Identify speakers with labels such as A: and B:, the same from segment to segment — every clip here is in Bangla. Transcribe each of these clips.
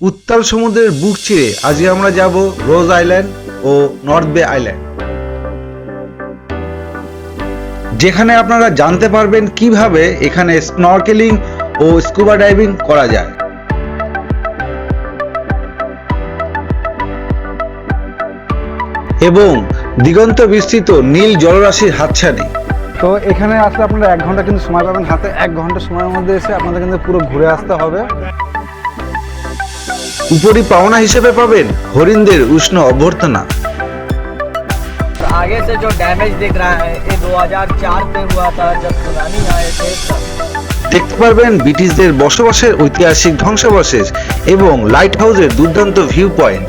A: উত্তাল সমুদ্রের বুক চিরে আজকে আমরা যাব রোজ আইল্যান্ড ও নর্থ বে আইল্যান্ড। যেখানে আপনারা জানতে পারবেন কীভাবে এখানে স্নরকেলিং ও স্কুবা ডাইভিং করা যায়। এবং দিগন্ত বিস্তৃত নীল জলরাশির হাতছানি।
B: তো এখানে আসলে আপনারা এক ঘণ্টা কিন্তু সময় পাবেন, হাতে এক ঘণ্টা সময়ের মধ্যে এসে আপনাদের কিন্তু পুরো ঘুরে আসতে হবে।
A: উপরি পাওনা হিসেবে পাবেন হরিণদের উষ্ণ অভ্যর্থনা
C: आगे से जो डैमेज दिख रहा है ये 2004 में हुआ था जब सुनामी आए थे तब
A: দেখতে পারবেন ব্রিটিশদের বসবাসের ঐতিহাসিক ধ্বংসাবশেষ এবং লাইট হাউসের দুর্দান্ত ভিউ পয়েন্ট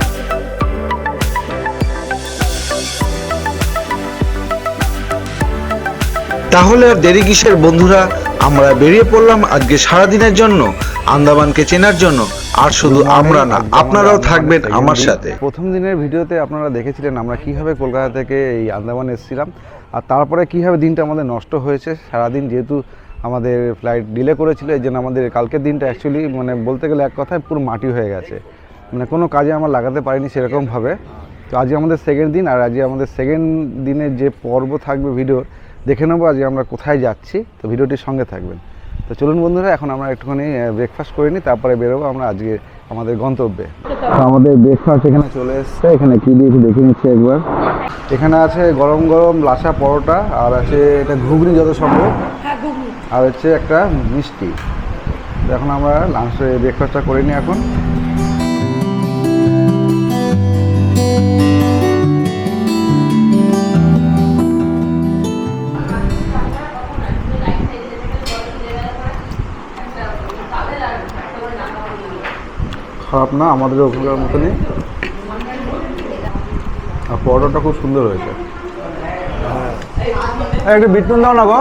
A: তাহলে আর দেরি কিসের বন্ধুরা আমরা বেরিয়ে পড়লাম আজকে সারাদিনের জন্য আন্দামানকে চেনার জন্য আর শুধু আমরা না আপনারাও থাকবেন আমার সাথে।
B: প্রথম দিনের ভিডিওতে আপনারা দেখেছিলেন আমরা কীভাবে কলকাতা থেকে এই আন্দামান এসেছিলাম। আর তারপরে কীভাবে দিনটা আমাদের নষ্ট হয়েছে সারাদিন যেহেতু আমাদের ফ্লাইট ডিলে করেছিল এই জন্য আমাদের কালকের দিনটা অ্যাকচুয়ালি মানে বলতে গেলে এক কথায় পুরো মাটি হয়ে গেছে। মানে কোনো কাজে আমরা লাগাতে পারিনি সেরকমভাবে। তো আজকে আমাদের সেকেন্ড দিন আর আজকে আমাদের সেকেন্ড দিনের যে পর্ব থাকবে ভিডিওর দেখে নেব আজকে আমরা কোথায় যাচ্ছি। তো ভিডিওটির সঙ্গে থাকবেন। তো চলুন বন্ধুরা এখন আমরা একটুখানি ব্রেকফাস্ট করে নিই তারপরে বেরোবো আমরা আজকে আমাদের গন্তব্যে। তো আমাদের ব্রেকফাস্ট এখানে চলে এসছে এখানে কি দিয়েছে দেখে নিচ্ছি একবার। এখানে আছে গরম গরম লাসা পরোটা আর আছে এটা ঘুগনি যত সম্ভব। আর হচ্ছে একটা মিষ্টি। তো এখন আমরা লাঞ্চ ব্রেকফাস্টটা করে নিই এখন। খারাপ না, আমাদের ওখানকার মতনই। আর পরোটাটা খুব সুন্দর হয়েছে। একটু বিটনুন দাও না গো।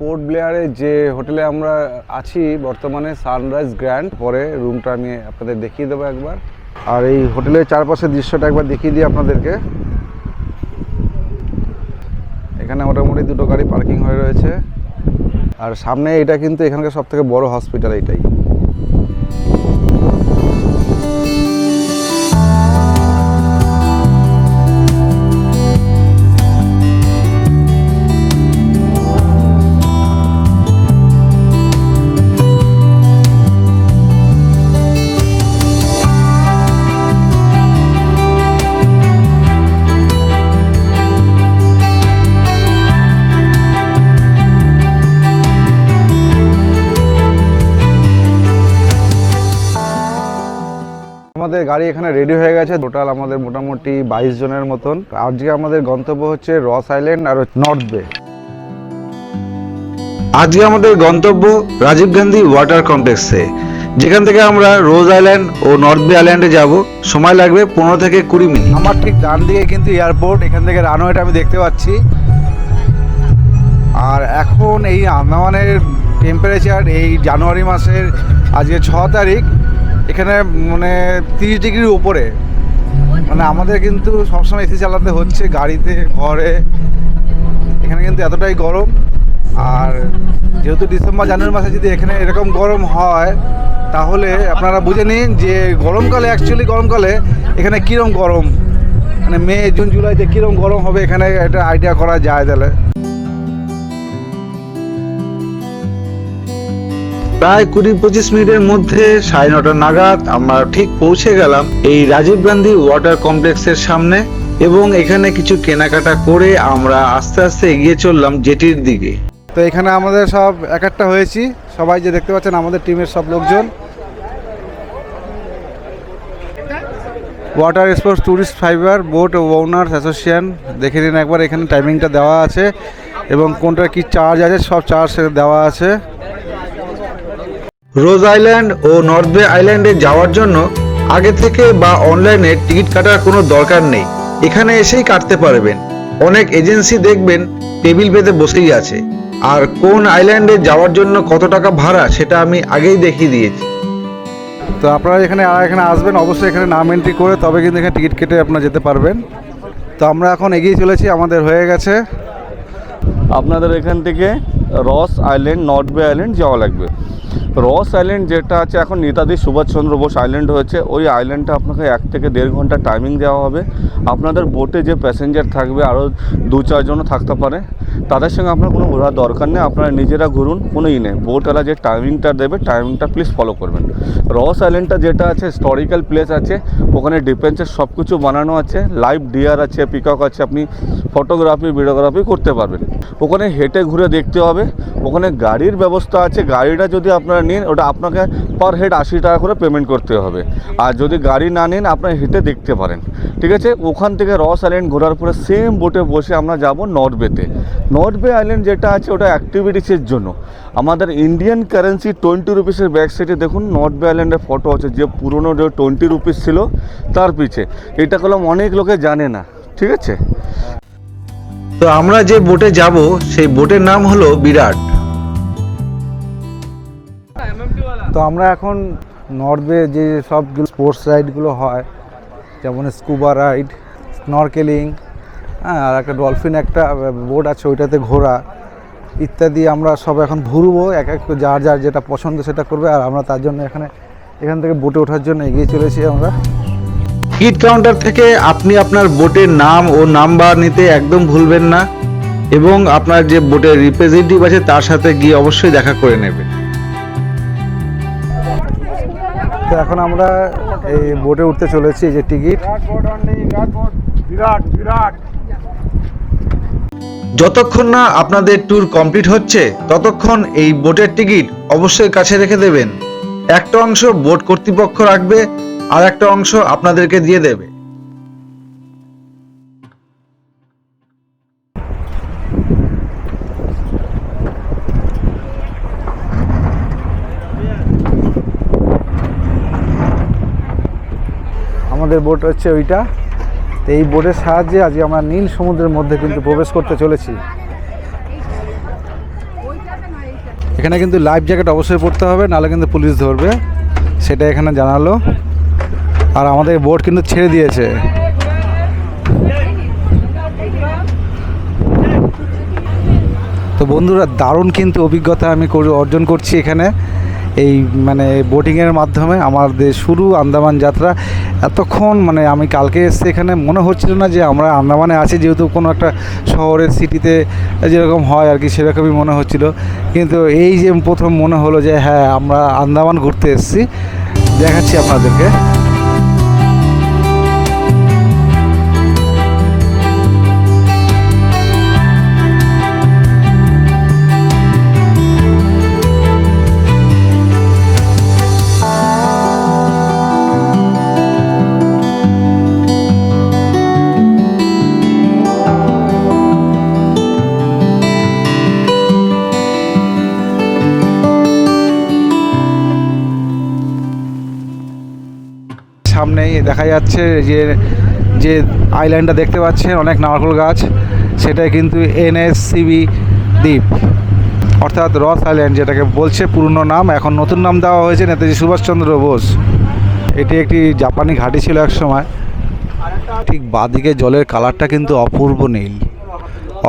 B: পোর্ট ব্লেয়ারে যে হোটেলে আমরা আছি বর্তমানে সানরাইজ গ্র্যান্ড পরে রুমটা আমি আপনাদের দেখিয়ে দেবো একবার। আর এই হোটেলের চারপাশের দৃশ্যটা একবার দেখিয়ে দিই আপনাদেরকে। এখানে মোটামুটি দুটো গাড়ি পার্কিং হয়ে রয়েছে। আর সামনে এটা কিন্তু এখানকার সব থেকে বড় হসপিটাল এইটাই আমাদের গাড়ি এখানে রেডি হয়ে গেছে। টোটাল আমাদের মোটামুটি বাইশ জনের মতন। আজকে আমাদের গন্তব্য হচ্ছে রস আইল্যান্ড আর নর্থ বে।
A: আজকে আমাদের গন্তব্য রাজীব গান্ধী ওয়াটার কমপ্লেক্সে। যেখান থেকে আমরা রোজ আইল্যান্ড ও নর্থ বে আইল্যান্ডে যাব। সময় লাগবে পনেরো থেকে কুড়ি মিনিট।
B: আমার ঠিক ডান দিকে কিন্তু এয়ারপোর্ট, এখান থেকে রানওয়েটা আমি দেখতে পাচ্ছি। আর এখন এই আন্দামানের টেম্পারেচার এই জানুয়ারি মাসের আজকে ছ তারিখ। এখানে মানে তিরিশ ডিগ্রির উপরে। মানে আমাদের কিন্তু সবসময় এসি চালাতে হচ্ছে, গাড়িতে, ঘরে। এখানে কিন্তু এতটাই গরম। আর যেহেতু ডিসেম্বর, জানুয়ারি মাসে যদি এখানে এরকম গরম হয়, তাহলে আপনারা বুঝে নিন যে গরমকালে অ্যাকচুয়ালি গরমকালে এখানে কীরকম গরম? মানে মে, জুন, জুলাইতে কীরকম গরম হবে? এখানে একটা আইডিয়া করা যায় তাহলে।
A: প্রায় কুড়ি পঁচিশ মিনিটের মধ্যে সাড়ে নটা নাগাদ আমরা ঠিক পৌঁছে গেলাম এই রাজীব গান্ধী ওয়াটার কমপ্লেক্সের সামনে এবং এখানে কিছু কেনাকাটা করে আমরা আস্তে আস্তে এগিয়ে চললাম জেটির দিকে।
B: তো এখানে আমাদের সব এক একটা হয়েছি। সবাই যে দেখতে পাচ্ছেন, আমাদের টিমের সব লোকজন। Water sports tourist fibre boat owners association দেখে নিন একবার এখানে টাইমিংটা দেওয়া আছে এবং কোনটা কি চার্জ আছে, সব চার্জ দেওয়া আছে।
A: রোজ আইল্যান্ড ও নর্থ বে আইল্যান্ডে যাওয়ার জন্য আগে থেকে বা অনলাইনে টিকিট কাটার কোনো দরকার নেই। এখানে এসেই কাটতে পারবেন। অনেক এজেন্সি দেখবেন টেবিল পেতে বসেই আছে। আর কোন আইল্যান্ডে যাওয়ার জন্য কত টাকা ভাড়া সেটা আমি আগেই দেখিয়ে দিয়েছি।
B: তো আপনারা এখানে আর এখানে আসবেন অবশ্যই এখানে নাম এন্ট্রি করে তবে কিন্তু এখানে টিকিট কেটে আপনারা যেতে পারবেন। তো আমরা এখন এগিয়ে চলেছি আমাদের হয়ে গেছে।
D: আপনাদের এখান থেকে রস আইল্যান্ড নর্থ বে আইল্যান্ড যাওয়া লাগবে। রস আইল্যান্ড যেটা আছে, এখন নেতাজি সুভাষচন্দ্র বোস আইল্যান্ড হয়েছে। ওই আইল্যান্ডটা আপনাকে এক থেকে দেড় ঘণ্টা টাইমিং দেওয়া হবে। আপনাদের বোটে যে প্যাসেঞ্জার থাকবে আরও দু চারজনও থাকতে পারে। তাদের সঙ্গে আপনার কোনো ঘোরার দরকার নেই, আপনারা নিজেরা ঘুরুন, কোনো ই নেই। বোটওয়ালা যে টাইমিংটা দেবে টাইমিংটা প্লিজ ফলো করবেন। রস আইল্যান্ডটা যেটা আছে হিস্টোরিক্যাল প্লেস আছে, ওখানে ডিফেন্সের সব কিছু বানানো আছে লাইভ ডিয়ার আছে পিকক আছে, আপনি ফটোগ্রাফি ভিডিওগ্রাফি করতে পারবেন। ওখানে হেঁটে ঘুরে দেখতে হবে। ওখানে গাড়ির ব্যবস্থা আছে, গাড়িটা যদি আপনারা নিন, ওটা আপনাকে পার হেড আশি টাকা করে পেমেন্ট করতে হবে। আর যদি গাড়ি না নিন, আপনারা হেঁটে দেখতে পারেন। ঠিক আছে? ওখান থেকে রস আইল্যান্ড ঘোরার পরে সেম বোটে বসে আমরা যাব নর্থ বেতে নর্থ বে আইল্যান্ড যেটা আছে, ওটা অ্যাক্টিভিটিসের জন্য। আমাদের ইন্ডিয়ান কারেন্সি টোয়েন্টি রুপিসের ব্যাক সাইডে দেখুন নর্থ বে আইল্যান্ডের ফটো আছে, যে পুরনো যে টোয়েন্টি রুপিস ছিল, তার পিছে। এটা কলম অনেক লোকে জানে না, ঠিক আছে?
A: তো আমরা যে বোটে যাব, সেই বোটের নাম হলো বিরাট।
B: তো আমরা এখন নর্থে যে সবগুলো স্পোর্টস রাইডগুলো হয়, যেমন স্কুবা রাইড স্নরকেলিং হ্যাঁ আর একটা ডলফিন একটা বোট আছে ওইটাতে ঘোরা ইত্যাদি আমরা সব এখন ঘুরবো এক এক যার যার যেটা পছন্দ সেটা করবে আর আমরা তার জন্য এখানে এখান থেকে বোটে ওঠার জন্য এগিয়ে চলেছি আমরা।
A: টিকিট কাউন্টার থেকে আপনি আপনার বোটের নাম ও নাম্বার নিতে একদম ভুলবেন না এবং আপনার যে বোটের রিপ্রেজেন্টেটিভ আছে তার সাথে গিয়ে অবশ্যই দেখা করে নেবেন।
B: তো এখন আমরা এই বোটে উঠতে চলেছি যে টিকিট
A: যতক্ষণ না আপনাদের ট্যুর কমপ্লিট হচ্ছে, ততক্ষণ এই বোটের টিকিট অবশ্যই কাছে রেখে দেবেন। একটা অংশ বোট কর্তৃপক্ষ রাখবে, আর একটা অংশ আপনাদেরকে দিয়ে দেবে।
B: আমাদের বোট হচ্ছে ওইটা। তো এই বোটের সাহায্যে আজকে আমরা নীল সমুদ্রের মধ্যে কিন্তু প্রবেশ করতে চলেছি। এখানে কিন্তু লাইফ জ্যাকেট অবশ্যই পড়তে হবে, নাহলে কিন্তু পুলিশ ধরবে। সেটা এখানে জানালো। আর আমাদের বোট কিন্তু ছেড়ে দিয়েছে। তো বন্ধুরা, দারুণ কিন্তু অভিজ্ঞতা আমি অর্জন করছি এখানে। এই মানে বোটিংয়ের মাধ্যমে আমাদের শুরু আন্দামান যাত্রা। এতক্ষণ মানে আমি কালকে এসে এখানে, মনে হচ্ছিল না যে আমরা আন্দামানে আছি, যেহেতু কোনো একটা শহরের সিটিতে যেরকম হয় আর কি সেরকমই মনে হচ্ছিল। কিন্তু এই যে প্রথম মনে হলো যে হ্যাঁ আমরা আন্দামান ঘুরতে এসেছি। দেখাচ্ছি আপনাদেরকে। যাচ্ছে যে যে আইল্যান্ডটা দেখতে পাচ্ছেন, অনেক নারকেল গাছ, সেটাই কিন্তু এনএসসিবি দ্বীপ। অর্থাৎ রস আইল্যান্ড যেটাকে বলছে পুরনো নাম, এখন নতুন নাম দেওয়া হয়েছে নেতাজি সুভাষচন্দ্র বোস। এটি একটি জাপানি ঘাঁটি ছিল এক সময়। ঠিক বাদিকে জলের কালারটা কিন্তু অপূর্ব নীল।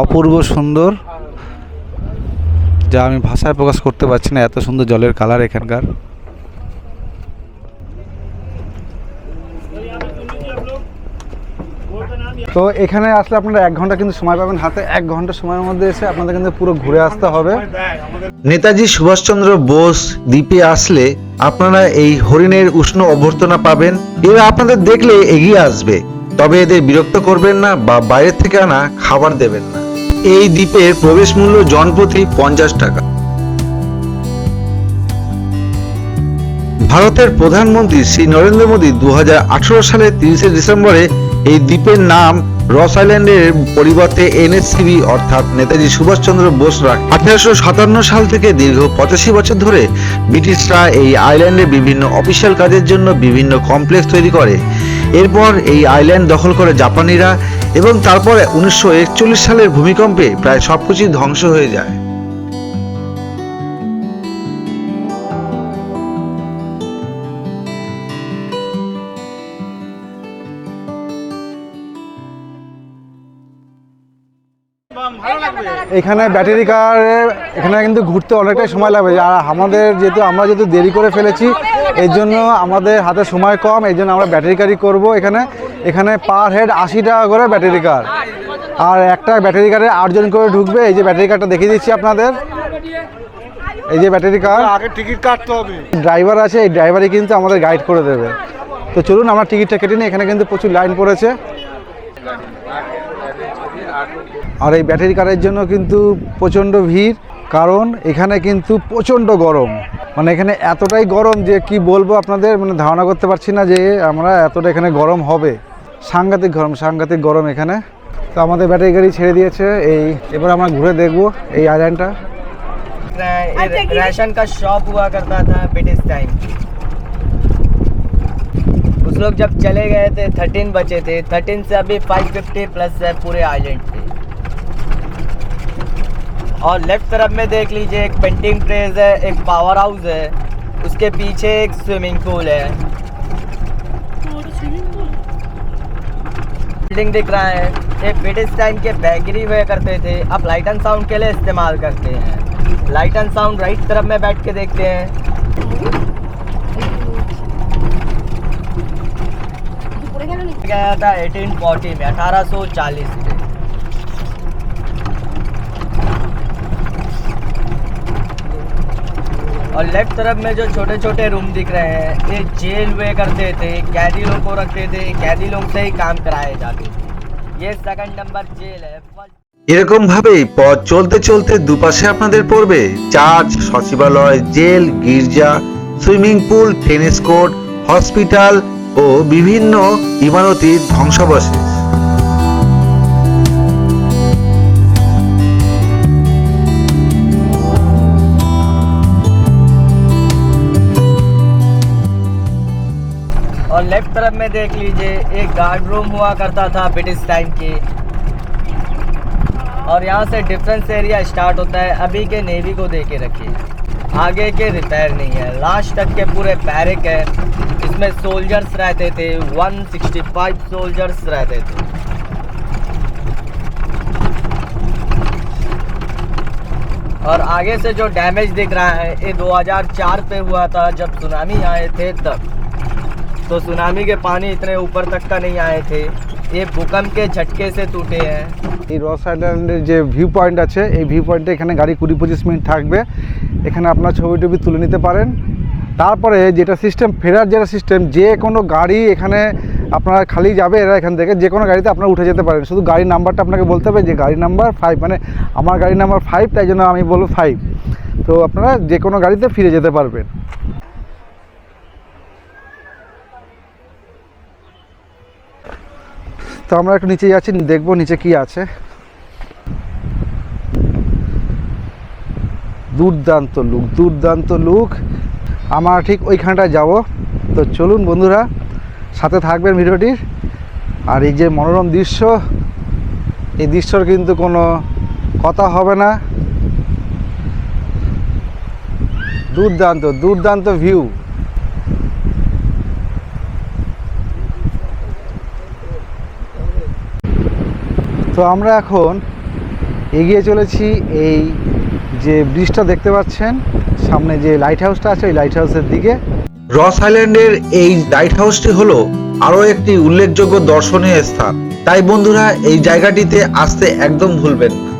B: অপূর্ব সুন্দর, যা আমি ভাষায় প্রকাশ করতে পারছি না, এত সুন্দর জলের কালার এখানকার। তো এখানে আসলে আপনারা এক ঘণ্টা কিন্তু সময় পাবেন। হাতে এক ঘণ্টা সময়ের মধ্যে এসে আপনাদের কিন্তু পুরো ঘুরে আসতে হবে।
A: নেতাজি সুভাষচন্দ্র বোস দ্বীপে আসলে আপনারা এই হরিণের উষ্ণ অভ্যর্থনা পাবেন। এরা আপনাদের দেখলে এগিয়ে আসবে। তবে এদের বিরক্ত করবেন না বা বাইরে থেকে আনা খাবার দেবেন না। এই দ্বীপের প্রবেশ মূল্য জনপ্রতি পঞ্চাশ টাকা। ভারতের প্রধানমন্ত্রী শ্রী নরেন্দ্র মোদী দু সালের তিরিশে ডিসেম্বরে এই দ্বীপের নাম রস আইল্যান্ডের পরিবর্তে এনএসসিবি অর্থাৎ নেতাজি সুভাষচন্দ্র বোস রাখে আঠারোশো সাতান্ন সাল থেকে দীর্ঘ পঁচাশি বছর ধরে ব্রিটিশরা এই আইল্যান্ডে বিভিন্ন অফিসিয়াল কাজের জন্য বিভিন্ন কমপ্লেক্স তৈরি করে। এরপর এই আইল্যান্ড দখল করে জাপানিরা এবং তারপরে উনিশশো একচল্লিশ সালের ভূমিকম্পে প্রায় সবকিছুই ধ্বংস হয়ে যায়।
B: এখানে ব্যাটারি কার এখানে কিন্তু ঘুরতে অনেকটাই সময় লাগবে। আর আমাদের যেহেতু আমরা যেহেতু দেরি করে ফেলেছি এর জন্য আমাদের হাতে সময় কম এই জন্য আমরা ব্যাটারি কারই করব এখানে। এখানে পার হেড আশি টাকা করে ব্যাটারি কার আর একটা ব্যাটারি কারে আটজন করে ঢুকবে এই যে ব্যাটারি কারটা দেখিয়ে দিচ্ছি আপনাদের। এই যে ব্যাটারি কার
E: আগে টিকিট কাটতে হবে।
B: ড্রাইভার আছে এই ড্রাইভারই কিন্তু আমাদের গাইড করে দেবে। তো চলুন আমরা টিকিটটা কেটে নিই এখানে কিন্তু প্রচুর লাইন পড়েছে। আর এই ব্যাটারি কারের জন্য কিন্তু প্রচণ্ড ভিড় কারণ এখানে কিন্তু প্রচণ্ড গরম মানে এখানে এতটাই গরম যে কি বলবো আপনাদের মানে ধারণা করতে পারছি না যে আমরা এতটা এখানে গরম হবে সাংঘাতিক গরম সাংঘাতিক গরম এখানে তো আমাদের ব্যাটারি গাড়ি ছেড়ে দিয়েছে এই এবার আমরা ঘুরে দেখবো এই আইল্যান্ডটা
C: ये राशन का शॉप हुआ करता था ब्रिटिश टाइम उस लोग जब चले गए थे थर्टीन बचे थे थर्टीन से अभी फाइव फिफ्टी प्लस है पूरे आइलैंड पे और लेफ़्ट तरफ़ में देख लीजिए एक पेंटिंग प्रेस है एक पावर हाउस है उसके पीछे एक स्विमिंग पूल है। बिल्डिंग दिख रहा है ये ब्रिटिश टाइम के बेकरी हुआ करते थे अब लाइट एंड साउंड के लिए इस्तेमाल करते हैं। लाइट एंड साउंड राइट तरफ़ में बैठ के देखते हैं। गया था 1840 में 1840 में। और लेफ्ट तरफ में जो छोटे छोटे रूम दिख रहे हैं ये जेल हुए करते थे कैदी लोग को रखते थे कैदी लोग से ही काम कराए जाते थे ये सेकंड नंबर जेल है First-
A: এরকম ভাবেই পথ চলতে চলতে দুপাশে আপনাদের পড়বে চার্চ সচিবালয় জেল গির্জা swimming pool tennis court hospital ও বিভিন্ন ইমারতির ধ্বংসাবশেষ
C: और लेफ़्ट तरफ़ में देख लीजिए, एक गार्ड रूम हुआ करता था ब्रिटिश टाइम की। और यहाँ से डिफरेंस एरिया स्टार्ट होता है, अभी के नेवी को दे रखिए। आगे के रिपेयर नहीं है। लास्ट तक के पूरे बैरिक है। इसमें सोल्जर्स रहते थे 165 सोल्जर्स रहते थे। और आगे से जो डैमेज दिख रहा है, ये 2004 पे हुआ था, जब सुनामी आए थे तब। तो सुनामी के पानी इतने ऊपर तक का नहीं आए थे ये भूकंप के झटके से टूटे हैं
B: এই রস আইল্যান্ডের যে ভিউ পয়েন্ট আছে এই ভিউ পয়েন্টে এখানে গাড়ি কুড়ি পঁচিশ মিনিট থাকবে এখানে আপনার ছবি টবি তুলে নিতে পারেন তারপরে যেটা সিস্টেম ফেরার যেটা সিস্টেম যে কোনো গাড়ি এখানে আপনার খালি যাবে এরা এখান থেকে যে কোনো গাড়িতে আপনারা উঠে যেতে পারেন শুধু গাড়ির নাম্বারটা আপনাকে বলতে হবে যে গাড়ি নাম্বার ফাইভ মানে আমার গাড়ি নাম্বার ফাইভ তাই জন্য আমি বলবো ফাইভ তো আপনারা যে কোনো গাড়িতে ফিরে যেতে পারবেন তো আমরা একটু নিচে যাচ্ছি দেখব নিচে কি আছে। দুর্দান্ত লুক দুর্দান্ত লুক আমরা ঠিক ওইখানটায় যাব। তো চলুন বন্ধুরা, সাথে থাকবেন ভিডিওটির আর এই যে মনোরম দৃশ্য, এই দৃশ্যর কিন্তু কোনো কথা হবে না। দুর্দান্ত দুর্দান্ত ভিউ তো আমরা এখন এগিয়ে চলেছি এই যে ব্রিজটা দেখতে পাচ্ছেন, সামনে যে লাইট হাউসটা আছে, ওই লাইট হাউসের দিকে।
A: রস আইল্যান্ডের এই লাইট হাউসটি হলো আরও একটি উল্লেখযোগ্য দর্শনীয় স্থান। তাই বন্ধুরা, এই জায়গাটিতে আসতে একদম ভুলবেন না।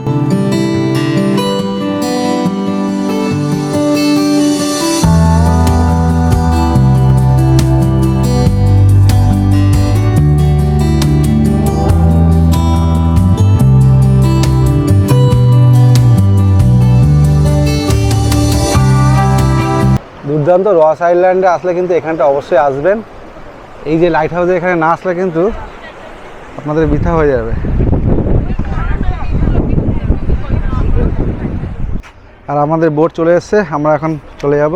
B: দুর্দান্ত রস আইল্যান্ডে আসলে কিন্তু এখানটা অবশ্যই আসবেন। এই যে লাইট হাউসে এখানে না আসলে কিন্তু আপনাদের বৃথা হয়ে যাবে। আর আমাদের বোট চলে এসছে, আমরা এখন চলে যাব।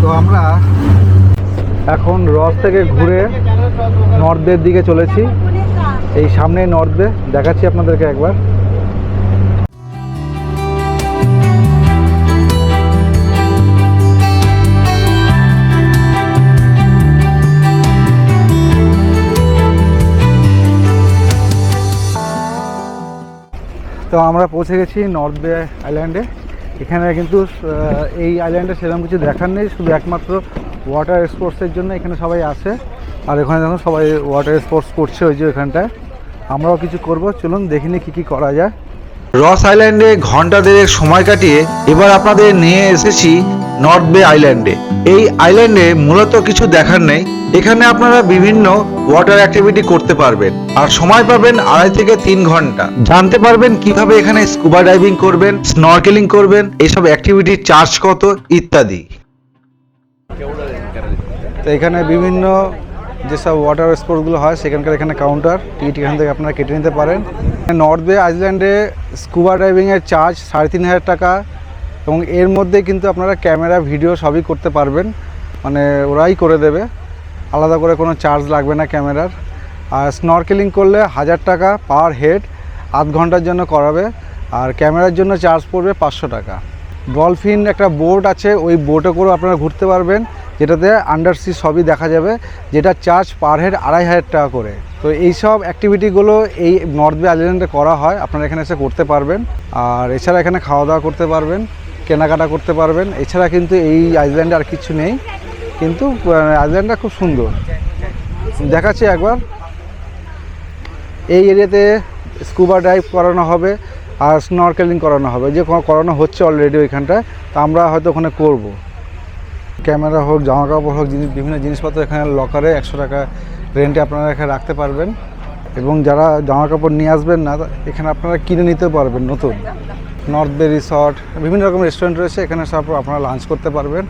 B: তো আমরা এখন রস থেকে ঘুরে নর্থের দিকে চলেছি। এই সামনে নর্থে দেখাচ্ছি আপনাদেরকে একবার। আমরা পৌঁছে গেছি নর্থ বে আইল্যান্ডে এখানে কিন্তু এই আইল্যান্ডে সেরকম কিছু দেখার নেই, শুধু একমাত্র ওয়াটার স্পোর্টসের জন্য এখানে সবাই আসে আর এখানে দেখুন, সবাই ওয়াটার স্পোর্টস করছে ওই যে ওখানটায় আমরাও কিছু করব। চলুন দেখিনি কি কি করা যায়।
A: রস আইল্যান্ডে ঘণ্টা দেড়েক সময় কাটিয়ে এবার আপনাদের নিয়ে এসেছি নর্থ বে আইল্যান্ডে এই আইল্যান্ডে মূলত কিছু দেখার নেই। এখানে আপনারা বিভিন্ন ওয়াটার অ্যাক্টিভিটি করতে পারবেন। আর সময় পাবেন আড়াই থেকে তিন ঘণ্টা। জানতে পারবেন কীভাবে এখানে স্কুবা ডাইভিং করবেন স্নরকেলিং করবেন এইসব অ্যাক্টিভিটির চার্জ কত, ইত্যাদি।
B: তো এখানে বিভিন্ন যেসব ওয়াটার স্পোর্টগুলো হয়, সেখানকার এখানে কাউন্টার টিকিট এখান থেকে আপনারা কেটে নিতে পারেন। নর্থ বে আইল্যান্ডে স্কুবা ডাইভিংয়ের চার্জ সাড়ে তিন হাজার টাকা এবং এর মধ্যে কিন্তু আপনারা ক্যামেরা ভিডিও সবই করতে পারবেন। মানে ওরাই করে দেবে। আলাদা করে কোনো চার্জ লাগবে না ক্যামেরার। আর স্নরকেলিং করলে হাজার টাকা পার হেড, আধ ঘণ্টার জন্য করাবে। আর ক্যামেরার জন্য চার্জ পড়বে পাঁচশো টাকা। ডলফিন একটা বোট আছে, ওই বোটে করে আপনারা ঘুরতে পারবেন। যেটাতে আন্ডার সি সবই দেখা যাবে, যেটা চার্জ পার হেড আড়াই হাজার টাকা করে। তো এই সব অ্যাক্টিভিটিগুলো এই নর্থ বে আইল্যান্ডে করা হয়, আপনারা এখানে এসে করতে পারবেন। আর এছাড়া এখানে খাওয়া দাওয়া করতে পারবেন, কেনাকাটা করতে পারবেন। এছাড়া কিন্তু এই আইল্যান্ডে আর কিছু নেই। কিন্তু আইল্যান্ডটা খুব সুন্দর। দেখাচ্ছি একবার। এই এরিয়াতে স্কুবা ডাইভ করানো হবে আর স্নরকেলিং করানো হবে। যে করানো হচ্ছে অলরেডি ওইখানটায়, তা আমরা হয়তো ওখানে করব। ক্যামেরা হোক জামা কাপড় হোক, জিনিস বিভিন্ন জিনিসপত্র এখানে লকারে একশো টাকা রেন্টে আপনারা এখানে রাখতে পারবেন। এবং যারা জামা কাপড় নিয়ে আসবেন না, এখানে আপনারা কিনে নিতে পারবেন নতুন। নর্থ বে রিসর্ট, বিভিন্ন রকম রেস্টুরেন্ট রয়েছে, এখানে সব আপনারা লাঞ্চ করতে পারবেন।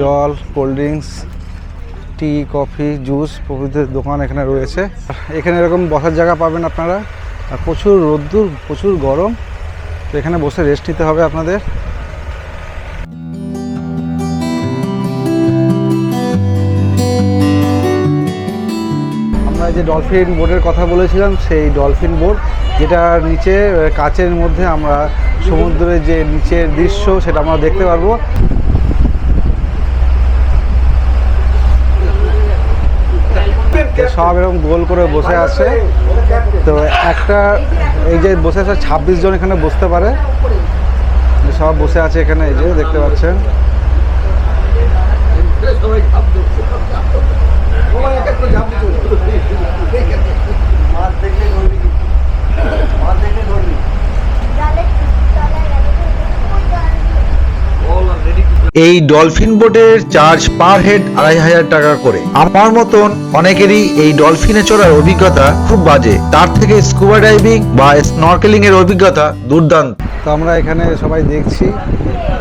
B: জল cold drinks tea coffee juice প্রভৃতির দোকান এখানে রয়েছে। এখানে এরকম বসার জায়গা পাবেন আপনারা। আর প্রচুর রোদ্দুর, প্রচুর গরম। তো এখানে বসে রেস্ট নিতে হবে আপনাদের। আমরা যে ডলফিন বোটের কথা বলেছিলাম, সেই ডলফিন বোট যেটার নিচে, কাচের মধ্যে আমরা সমুদ্রের যে নিচের দৃশ্য, সেটা আমরা দেখতে পারব। সব এরকম গোল করে বসে আছে। তো একটা এই যে বসে আছে, ছাব্বিশ জন এখানে বসতে পারে। সব বসে আছে এখানে, এই যে দেখতে পাচ্ছেন।
A: এই ডলফিন বোটের চার্জ পার হেড আড়াই হাজার টাকা করে। আমার মতন অনেকেরই এই ডলফিনে চড়ার অভিজ্ঞতা খুব বাজে। তার থেকে স্কুবা ডাইভিং বা স্নরকেলিং এর অভিজ্ঞতা দুর্দান্ত।
B: তো আমরা এখানে সবাই দেখছি।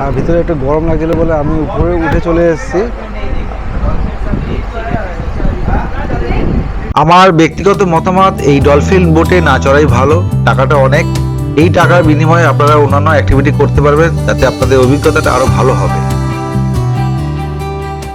B: আর ভিতরে একটু গরম লাগছিল বলে আমি উপরে উঠে চলে এসেছি।
A: আমার ব্যক্তিগত মতামত এই ডলফিন বোটে না চড়াই ভালো টাকাটা অনেক। এই টাকার বিনিময়ে আপনারা অন্যান্য অ্যাক্টিভিটি করতে পারবেন যাতে আপনাদের অভিজ্ঞতাটা আরও ভালো হবে।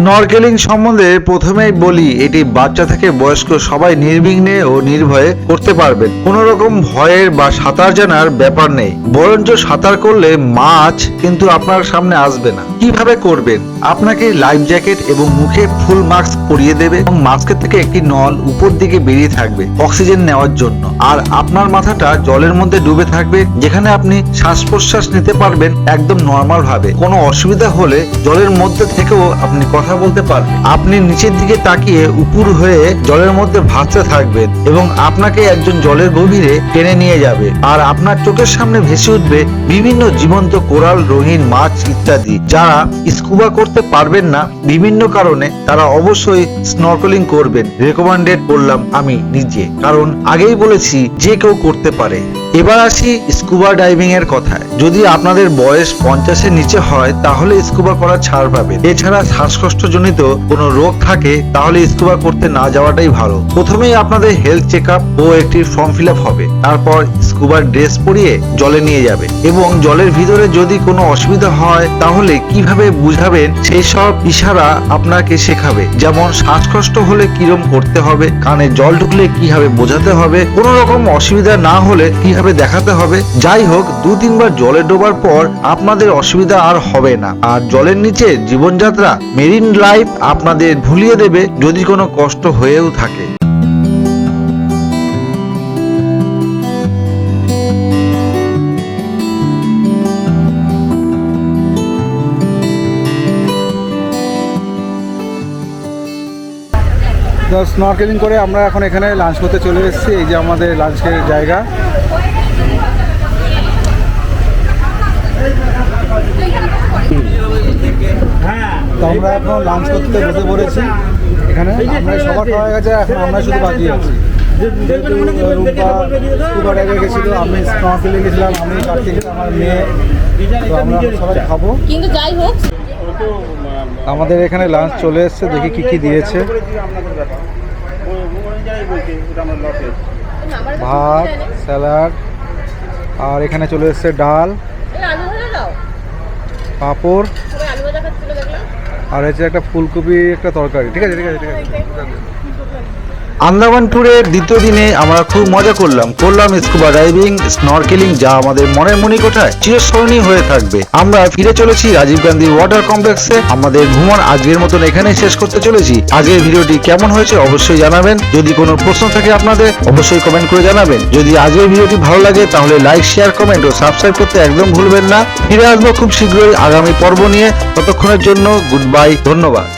A: নরকেলিং সম্বন্ধে প্রথমেই বলি, এটি বাচ্চা থেকে বয়স্ক সবাই নির্বিঘ্নে ও নির্ভয়ে করতে পারবেন। কোনো রকম ভয়ের বা সাঁতার জানার ব্যাপার নেই। বরঞ্চ সাঁতার করলে মাছ কিন্তু আপনার সামনে আসবে না। কীভাবে করবেন? আপনাকে লাইফ জ্যাকেট এবং মুখে ফুল মাস্ক পরিয়ে দেবে এবং মাস্কের থেকে একটি নল উপর দিকে বেরিয়ে থাকবে অক্সিজেন নেওয়ার জন্য। আর আপনার মাথাটা জলের মধ্যে ডুবে থাকবে, যেখানে আপনি শ্বাস প্রশ্বাস নিতে পারবেন একদম নর্মাল ভাবে। কোনো অসুবিধা হলে জলের মধ্যে থেকেও আপনি কথা বলতে পারবেন আপনি নিচের দিকে তাকিয়ে উপর হয়ে জলের মধ্যে ভাসতে থাকবেন এবং আপনাকে একজন জলের গভীরে টেনে নিয়ে যাবে। আর আপনার চোখের সামনে ভেসে উঠবে বিভিন্ন জীবন্ত কোরাল, রঙিন মাছ ইত্যাদি, যারা স্কুবা করতে পারবেন না। বিভিন্ন কারণে তারা অবশ্যই স্নরকেলিং করবেন। রেকমেন্ডেড করলাম আমি নিজে। কারণ আগেই বলেছি, যে কেউ করতে পারে। এবার আসি স্কুবা ডাইভিং এর কথায়। যদি আপনাদের বয়স পঞ্চাশের নিচে হয়, তাহলে স্কুবা করা ছাড় পাবেন। এছাড়া শ্বাসকষ্টজনিত কোনো রোগ থাকে, তাহলে স্কুবা করতে না যাওয়াটাই ভালো। প্রথমেই আপনাদের হেলথ চেক ও একটি ফর্ম ফিল হবে। তারপর স্কুবার ড্রেস পরিয়ে জলে নিয়ে যাবে। এবং জলের ভিতরে যদি কোনো অসুবিধা হয়, তাহলে কীভাবে বুঝাবেন সেই সব ইশারা আপনাকে শেখাবে। যেমন শ্বাসকষ্ট হলে কিরম করতে হবে, কানে জল ঢুকলে কীভাবে বোঝাতে হবে, কোনো রকম অসুবিধা না হলে কীভাবে দেখাতে হবে। যাই হোক, দু তিনবার জলে ডোবার পর আপনাদের অসুবিধা আর হবে না। আর জলের নিচে জীবনযাত্রা মেরিন লাইফ আপনাদের ভুলিয়ে দেবে যদি কোনো কষ্ট হয়েও থাকে।
B: স্নর্কেলিং করে আমরা এখন এখানে লাঞ্চ করতে চলে এসেছি। এই যে আমাদের লাঞ্চের জায়গা। তো আমরা এখন লাঞ্চ করতে বসে পড়েছি। এখানে আমরা সবার খাওয়া হয়ে গেছে এখন আমরা শুধু বাকি আছি। রূপা গেছিল আমি স্নরকেলিং গেছিলাম আমি কার্তিক আমার মেয়ে। তো আমরা সবাই খাব।
E: কিন্তু যাই হোক।
B: আমাদের এখানে লাঞ্চ চলে এসেছে দেখি কি কি দিয়েছে। ভাত স্যালাড আর এখানে চলে এসেছে ডাল। পাঁপড় আর হচ্ছে একটা ফুলকপি একটা তরকারি। ঠিক আছে ঠিক আছে ঠিক আছে।
A: আন্দামান ট্যুরের দ্বিতীয় দিনে আমরা খুব মজা করলাম। করলাম স্কুবা ডাইভিং স্নরকেলিং যা আমাদের মনের মনিকোঠায় চিরস্মরণীয় হয়ে থাকবে। আমরা ফিরে চলেছি রাজীব গান্ধী ওয়াটার কমপ্লেক্সে আমাদের ভ্রমণ আজকের মতন এখানেই শেষ করতে চলেছি। আজকের ভিডিওটি কেমন হয়েছে অবশ্যই জানাবেন। যদি কোনো প্রশ্ন থাকে আপনাদের, অবশ্যই কমেন্ট করে জানাবেন। যদি আজকের ভিডিওটি ভালো লাগে, তাহলে লাইক শেয়ার কমেন্ট ও সাবস্ক্রাইব করতে একদম ভুলবেন না। ফিরে আসব খুব শীঘ্রই আগামী পর্ব নিয়ে। ততক্ষণের জন্য গুড বাই ধন্যবাদ।